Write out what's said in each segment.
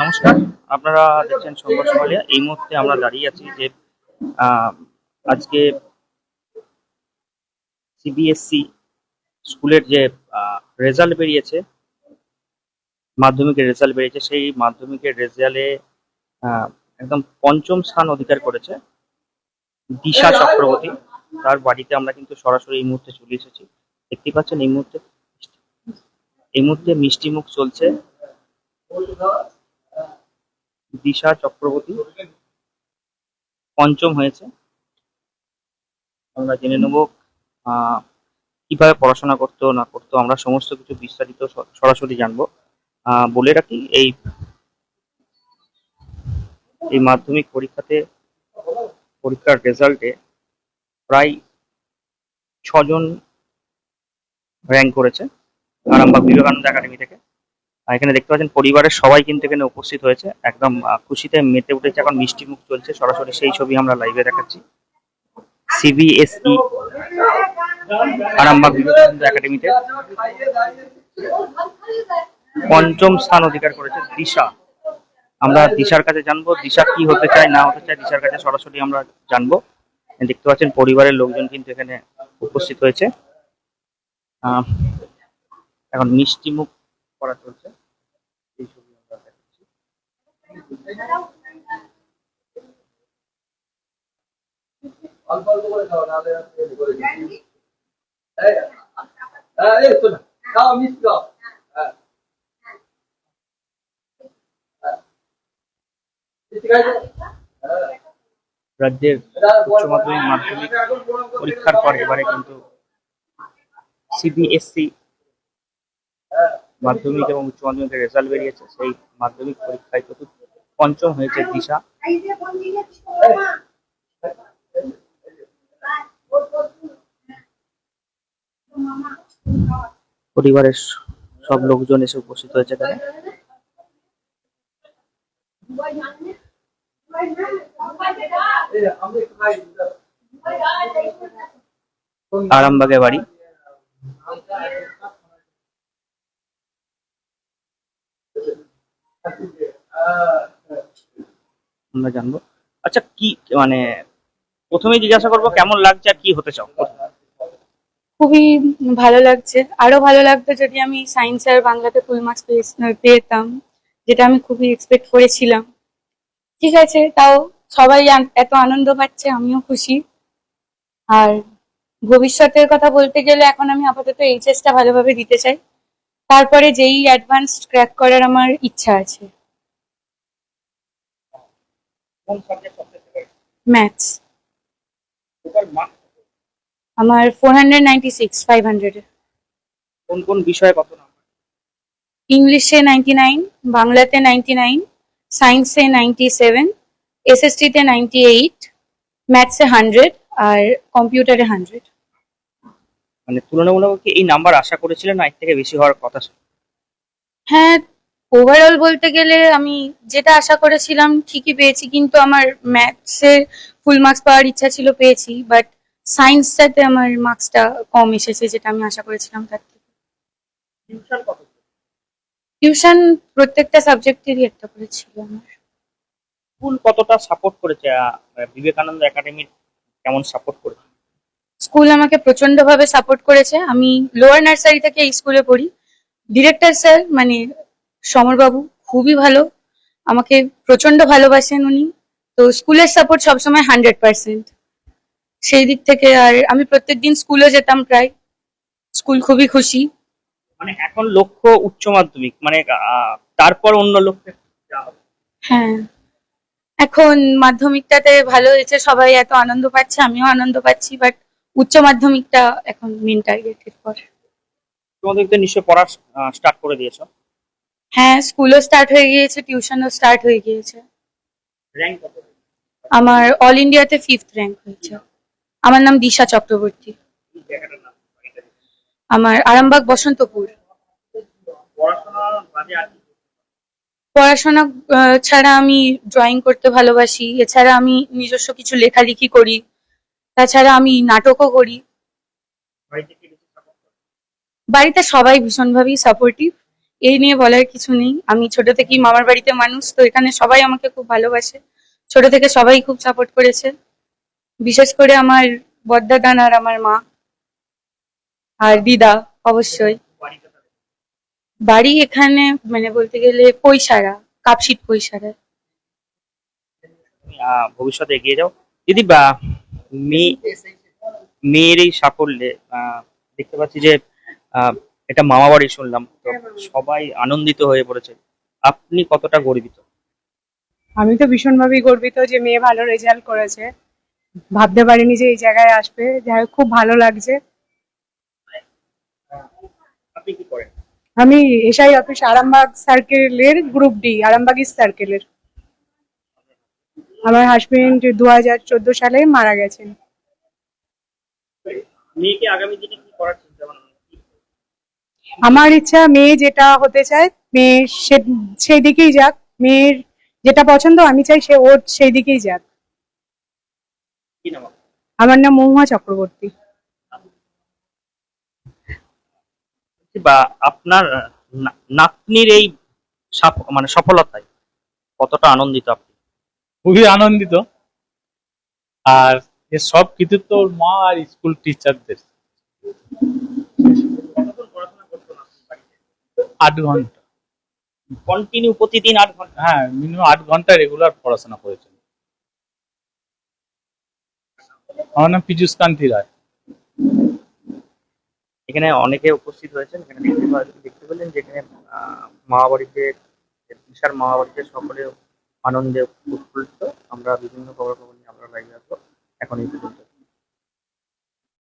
নমস্কার। আপনারা দেখছেন সংবাদ সমালিয়া এই মুহূর্তে আমরা দাঁড়িয়ে আছি যে আজকে সিবিএসসি স্কুলের যে রেজাল্ট বেরিয়েছে, মাধ্যমিকের রেজাল্ট বেরিয়েছে, সেই মাধ্যমিকের রেজাল্টে একদম পঞ্চম স্থান অধিকার করেছে দিশা চক্রবর্তী। তার বাড়িতে আমরা কিন্তু সরাসরি এই মুহূর্তে চলে এসেছি। দেখতে পাচ্ছেন এই মুহূর্তে এই মুহূর্তে মিষ্টি মুখ চলছে। দিশা চক্রবর্তী। পঞ্চম হয়েছে। আমরা জেনে নেব কীভাবে পড়াশোনা করতো, না করতো, আমরা সমস্ত কিছু বিস্তারিত সরাসরি জানব। বলে রাখি, এই এই মাধ্যমিক পরীক্ষাতে, পরীক্ষার রেজাল্টে প্রায় ছজন র্যাঙ্ক করেছে, আরামবাগ বিবেকানন্দ একাডেমি থেকে। এখানে দেখতে পাচ্ছেন পরিবারের সবাই কিন্তু এখানে উপস্থিত হয়েছে। একদম খুশিতে মেতে উঠেছে। এখন মিষ্টি মুখ চলছে। সরাসরি সেই ছবি আমরা লাইভে দেখাচ্ছি। সিবিএসই আরামবাগ বিবেকানন্দ একাডেমিতে পঞ্চম স্থান অধিকার করেছে দিশা। আমরা দিশার কাছে জানব, দিশা কি হতে চায়, না হতে চায়, দিশার কাছে সরাসরি আমরা জানব। দেখতে পাচ্ছেন পরিবারের লোকজন কিন্তু এখানে উপস্থিত হয়েছে। এখন মিষ্টি মুখ করা চলছে এই ছবি আমরা দেখাচ্ছি অল্প অল্প করে নাহলে। এই, হ্যাঁ, খাও, মিষ্টি খাও। হ্যাঁ। হ্যাঁ। হ্যাঁ। রাজ্যের উচ্চ মাধ্যমিক মাধ্যমিক পরীক্ষার পর এবারে কিন্তু সিবিএসসি হ্যাঁ। মাধ্যমিক এবং উচ্চ মাধ্যমিকের রেজাল্ট বেরিয়েছে, সেই মাধ্যমিক পরীক্ষায় চতুর্থ পঞ্চম হয়েছে দিশা পরিবারের সব লোকজন এসে উপস্থিত হয়েছে এখানে। আরামবাগে বাড়ি আমরা জানব। আচ্ছা কি মানে প্রথমেই জিজ্ঞাসা করব কেমন লাগছে আর কি হতে চাও? খুবই ভালো লাগছে। আরও ভালো লাগতো যদি আমি সায়েন্স আর বাংলাতে ফুল মার্কস পেতাম যেটা আমি খুবই এক্সপেক্ট করেছিলাম। ঠিক আছে তাও সবাই এত আনন্দ পাচ্ছে আমিও খুশি। আর ভবিষ্যতের কথা বলতে গেলে এখন আমি আপাতত এইচএসটা ভালোভাবে দিতে চাই। তারপরে যেই অ্যাডভান্স ক্র্যাক করার আমার ইচ্ছা আছে। ম্যাথস আমার four hundred ninety six five hundred কোন কোন বিষয়ে কত নাম্বার? ইংলিশে নাইনটি নাইন বাংলাতে নাইনটি নাইন সায়েন্সে নাইনটি সেভেন এসএসটিতে নাইনটি এইট ম্যাথসে হান্ড্রেড আর কম্পিউটারে হান্ড্রেড মানে তুলনামূলক কি এই নাম্বার আশা করেছিলেন না এর থেকে বেশি হওয়ার কথা ছিল? হ্যাঁ ওভারঅল বলতে গেলে আমি যেটা আশা করেছিলাম ঠিকই পেয়েছি কিন্তু আমার ম্যাথসের ফুল মার্কস পাওয়ার ইচ্ছা ছিল পেয়েছি বাট সায়েন্সটাতে আমার মার্কসটা কম এসেছে যেটা আমি আশা করেছিলাম তার থেকে। টিউশন কত টিউশন প্রত্যেকটা সাবজেক্টেরই একটা করে ছিল আমার। স্কুল কতটা সাপোর্ট করেছে? বিবেকানন্দ একাডেমির কেমন সাপোর্ট করেছে? স্কুল আমাকে প্রচণ্ড ভাবে সাপোর্ট করেছে। আমি লোয়ার নার্সারি থেকে এই স্কুলে পড়ি। ডিরেক্টর স্যার মানে সমরবাবু খুবই ভালো। আমাকে প্রচণ্ড ভালোবাসেন উনি। তো স্কুলের সাপোর্ট সবসময় হান্ড্রেড পার্সেন্ট সেই দিক থেকে আর আমি প্রত্যেকদিন স্কুলে যেতাম প্রায়। স্কুল খুবই খুশি। মানে এখন লক্ষ্য উচ্চ মাধ্যমিক মানে তারপর অন্য লক্ষ্যে হ্যাঁ। এখন মাধ্যমিকটাতে ভালো হয়েছে সবাই এত আনন্দ পাচ্ছে আমিও আনন্দ পাচ্ছি বাট উচ্চ মাধ্যমিকটা এখন মেন টার্গেটের পর। উচ্চ মাধ্যমিকতে নিশ্চয়ই পড়া স্টার্ট করে দিয়েছ। হ্যাঁ স্কুলও স্টার্ট হয়ে গিয়েছে টিউশনও স্টার্ট হয়ে গিয়েছে। র্যাঙ্ক কত? আমার অল ইন্ডিয়াতে ফিফথ র্যাঙ্ক হয়েছে। আমার নাম দিশা চক্রবর্তী। আমার আরামবাগ বসন্তপুর। পড়াশোনা ছাড়া আমি ড্রয়িং করতে ভালোবাসি। এছাড়া আমি নিজস্ব কিছু লেখালেখি করি। তাছাড়া আমি নাটকও করি। বাড়িতে সবাই ভীষণভাবেই সাপোর্টিভ এই নিয়ে বলার কিছু নেই। আমি ছোট থেকেই মামার বাড়িতে মানুষ তো এখানে সবাই আমাকে খুব ভালোবাসে। ছোট থেকে সবাই খুব সাপোর্ট করেছে। বিশেষ করে আমার বদ্দাদান আর আমার মা আর দিদা অবশ্যই। বাড়ি এখানে মানে বলতে গেলে পয়সারা কাপশিট আহ, ভবিষ্যতে এগিয়ে যাও। দিদি বা মেয়ের এই সাফল্যে দেখতে পাচ্ছি যে এটা মামা বাড়ি শুনলাম। তো সবাই আনন্দিত হয়ে পড়েছে। আপনি কতটা গর্বিত? আমি তো ভীষণভাবেই গর্বিত যে মেয়ে ভালো রেজাল্ট করেছে। ভাবতে পারিনি যে এই জায়গায় আসবে। যাই খুব ভালো লাগছে। আপনি কি করেন? আমি এসআই অফিস আরামবাগ সার্কেলের গ্রুপ ডি আরামবাগ সার্কেলের আমার হাজবেন্ড দু হাজার চোদ্দ সালে মারা গেছেন। মেয়েকে আগামী দিনে কি করার চিন্তা ভাবনা? আমার ইচ্ছা মেয়ে যেটা হতে চায় মেয়ে সেই দিকেই যাক। মেয়ের যেটা পছন্দ আমি চাই সে ওর সেই দিকেই যাক। কি নাম আপনার? আমার নাম মহুয়া চক্রবর্তী। বা আপনার না- নাতনির এই সাফ- মানে সফলতায় কতটা আনন্দিত আপনি? খুবই আনন্দিত। আর এর সব কৃতিত্ব ওর মা আর স্কুল টিচারদের আট ঘণ্টা। কন্টিনিউ প্রতিদিন আট ঘণ্টা? হ্যাঁ মিনিমাম আট ঘণ্টা রেগুলার পড়াশোনা করেছেন। আমার নাম পীযুষ কান্তি রায়। এখানে অনেকে উপস্থিত হয়েছেন এখানে দেখতে দেখতে পেলেন যে এখানে মামা বাড়িতে বিশাল বাড়িতে সকলে আনন্দে উৎফুল্লিত। আমরা বিভিন্ন খবর নিয়ে আমরা লাইভে আসব এখন এই পর্যন্ত।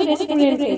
রেস্টুরেন্টে